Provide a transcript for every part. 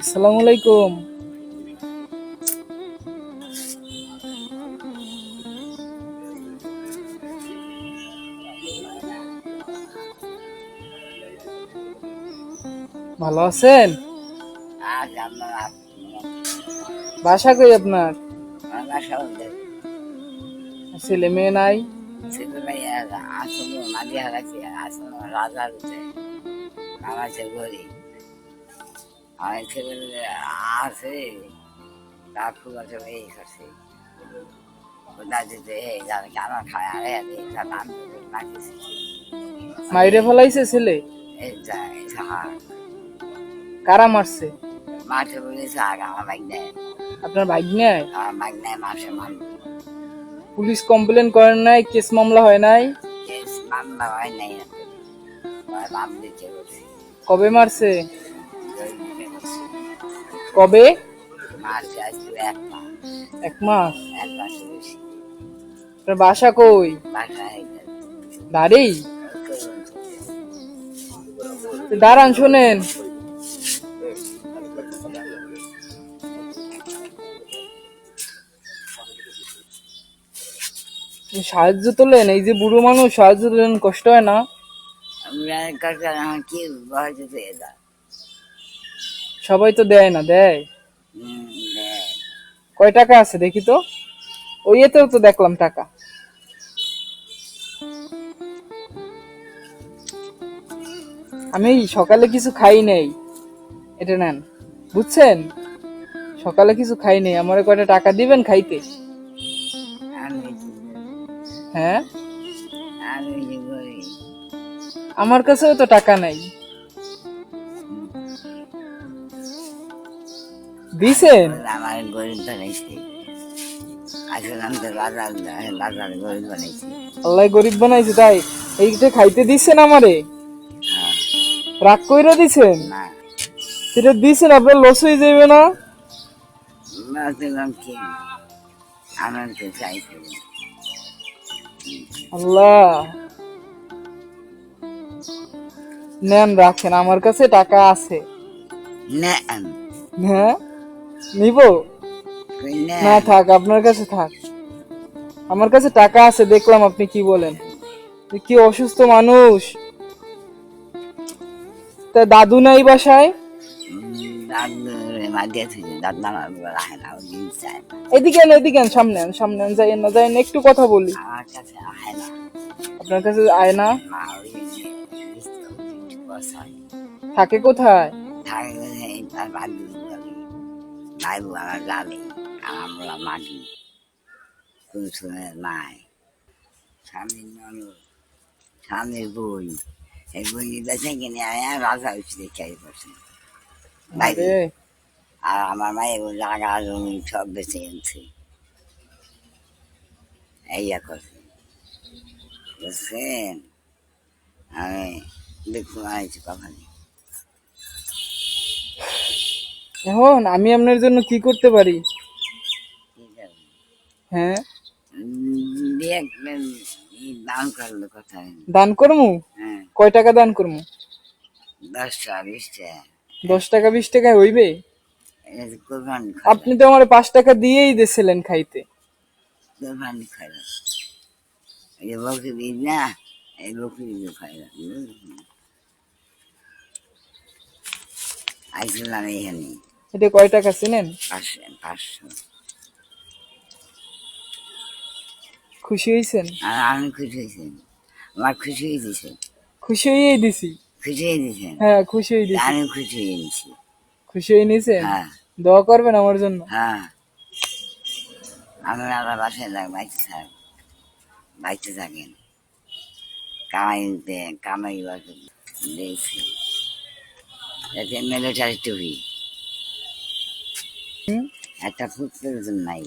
আসসালামু আলাইকুম। ভালো আছেন? আমরা বাসা কই আপনার? ছেলে মেয়ে নাই? মাদি হারাইছে আসল রাজা হতে আমাকে বলি আমার ছেলে আছে খুব আছে নাম মাটিছে মাইরে ফেলাইছে ছেলে? কারা মারছে? মাঠে বলেছে আগে আমার নেয় আপনার নেয় আমার নেয় মাসে মানুষ পুলিশ কমপ্লেন করেন নাই কেস মামলা হয় নাই? কেস মামলা হয় নাই। কবে মারছে? কবে? এক মাস। বাসা কই? দাঁড়েই দাঁড়ান শোনেন। সাহায্য তোলেন এই যে বুড়ো মানুষ সাহায্য তোলেন কষ্ট হয় না? আমরা কাছে আমার কি পেয়ে দাও সবাই তো দেয় না দেয়। কয় টাকা আছে দেখি তো? ওই এতেও তো দেখলাম টাকা। আমি সকালে কিছু খাই নাই। এটা নেন। বুঝছেন? সকালে কিছু খাই নাই। আমার কয়টা টাকা দিবেন খাইতে? হ্যাঁ? আমার কাছেও তো টাকা নাই। দিছেন? আমার গরিব বানাইছে। আল্লাহ গরিব বানাইছে তাই এইটা খাইতে দিচ্ছেন আমারে? হ্যাঁ। রাগ কইরা দিছেন? সেটা দিছেন আপনার লস হয়ে যাবে না? আল্লাহ। নেন রাখেন আমার কাছে টাকা আছে। হ্যাঁ? নিব? না থাক আপনার কাছে থাক। আমার কাছে টাকা আছে দেখলাম আপনি কি বলেন। কি অসুস্থ মানুষ? তা দাদু নাই বাসায়। এদিকে এদিকে সামনে সামনে যাই না যাই না একটু কথা বলি। আপনার কাছে আয় না? থাকে কোথায়? ভাই আমার জানে আমরা মাটি কুসুমের নাই স্বামীর ননদ স্বামীর বই এই বই বেছে কিনে আয়া রাজা উঠে দেখে বসে আর আমার মায়ের জাগা জমি সব বেঁচে এনেছে এই করছে বুঝছেন আমি দেখুন আইছি কখনই। এখন আমি আপনার জন্য কি করতে পারি? হ্যাঁ। দান করমু? হ্যাঁ। কয় টাকা দান করমু? দশ টাকা বিশ টাকা। হইবে? এটা তো কোরবানি আপনি তো আমার পাঁচ টাকা দিয়েই দিয়েছিলেন খাইতে। আইছিলাম এখানে এটা কয় টাকা চিনেন? খুশি হয়েছেন? আমি খুশি হয়েছি। আমার খুশি হয়ে দিছে খুশি হয়েই দিছি। খুশি হয়ে দিছেন হ্যাঁ খুশি হয়ে দিছি। আমি খুশি হয়ে নিছি খুশি হয়ে নিয়েছেন? হ্যাঁ। দোয়া করবেন আমার জন্য? হ্যাঁ। আমি আবার বাসায় যাক বাইতে থাক বাইতে থাকেন। কামাইতে কামাই বাসে দিয়েছি। এতে মিলিটারি টুপি? একটা ফুট নাই।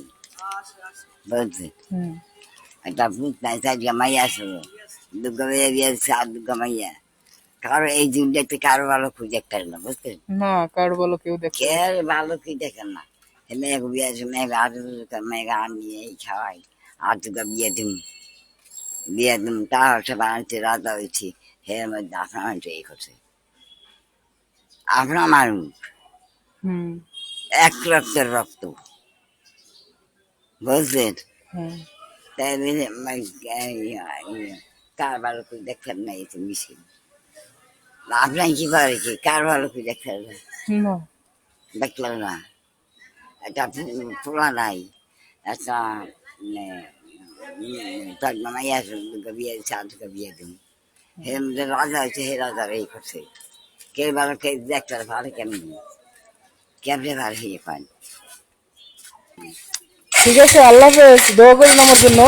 বলছে একটা ফুট নাই তাই মাইয়া আসলো দুর্গা মাইয়া দিয়েছে আর দুর্গা মাইয়া। কারও এই দেখতে কারও ভালো খুঁজে একটা না বুঝতে না কার বলো কেউ দেখে ভালো দেখেন না। মেঘ বিয়ে আছে মেঘ আর মেঘ আনি এই খাওয়াই আর তোকে বিয়ে দিম। বিয়ে দিম তা হচ্ছে রাজা হয়েছি হে মধ্যে আপনার এই করছে। আপনার মানুষ হুম। এক রক্তের রক্ত। বুঝলেন? তাই কার ভালো করে দেখেন না আপনার কি করে কি? কার ভালো করে দেখেন না? না দেখলাম না। একটা পোলা নাই। একটা তার মামাই আসুন বিয়ে চাঁদকে বিয়ে দিন। এর রাজা হয়েছে হে রাজার এই করছে। কে ভালো কে দেখতে ভালো কেমন? কেমনে ভালো হয়ে পান? ঠিক আছে আল্লাহ হাফেজ দোয়া করুন আমার জন্য।